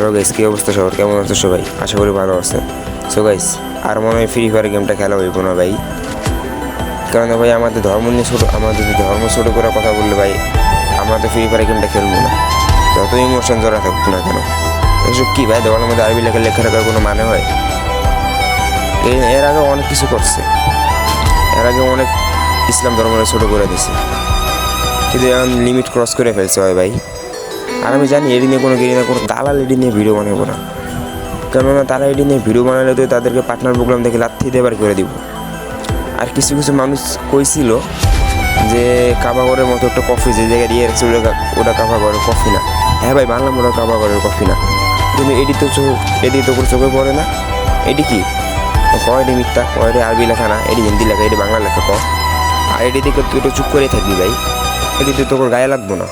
Hello guys কী অবস্থা সবার? কেমন আছো সবাই? আশা করি ভালো আছে। সো গাইস আর মনে হয় ফ্রি ফায়ার গেমটা খেলা হইব না, ভাই। কারণ ভাই, আমাদের ধর্ম নিয়ে ছোটো আমাদের ধর্ম ছোটো করে কথা বললে, ভাই, আমরা তো ফ্রি ফায়ার গেমটা খেলব না। যত ইমোশন জড়া থাকতো না কেন। এসব কী, ভাই, দেওয়ালের মধ্যে আরবি লেখা লেখা রাখার কোনো মানে হয়? এর আগে অনেক কিছু করছে। এর আগে অনেক ইসলাম ধর্মকে ছোটো করে দিছে। কিন্তু এখন লিমিট ক্রস করে ফেলছে, হয়, ভাই। আর আমি জানি এডি নিয়ে কোনো গেরি না, কোনো দালাল এডি নিয়ে ভিডিও বানাবো না। কেননা তারা এডি নিয়ে ভিডিও বানালে তো তাদেরকে পার্টনার প্রোগ্রাম দেখে লাথি দেবার করে দিব। আর কিছু কিছু মানুষ কইছিল যে কাবাগরের মতো একটা কফি যে জায়গায় দিয়ে ওটা ওটা কাবাগরের কফি না। হ্যাঁ ভাই, মানলাম ওটা কাবাগরের কফি না। কিন্তু এডি তো চোখ এডি তো কোনো চোখে পড়ে না। এডি কি? কয়ডি মিথ্যা? কয়ডি আরবি লেখা না? এডি হিন্দি লেখা? এডি বাংলা লেখা? ক? আর এডি থেকে তুই একটু চুপ করে থাকবি ভাই। এডি তো তোর গায়ে লাগবো না।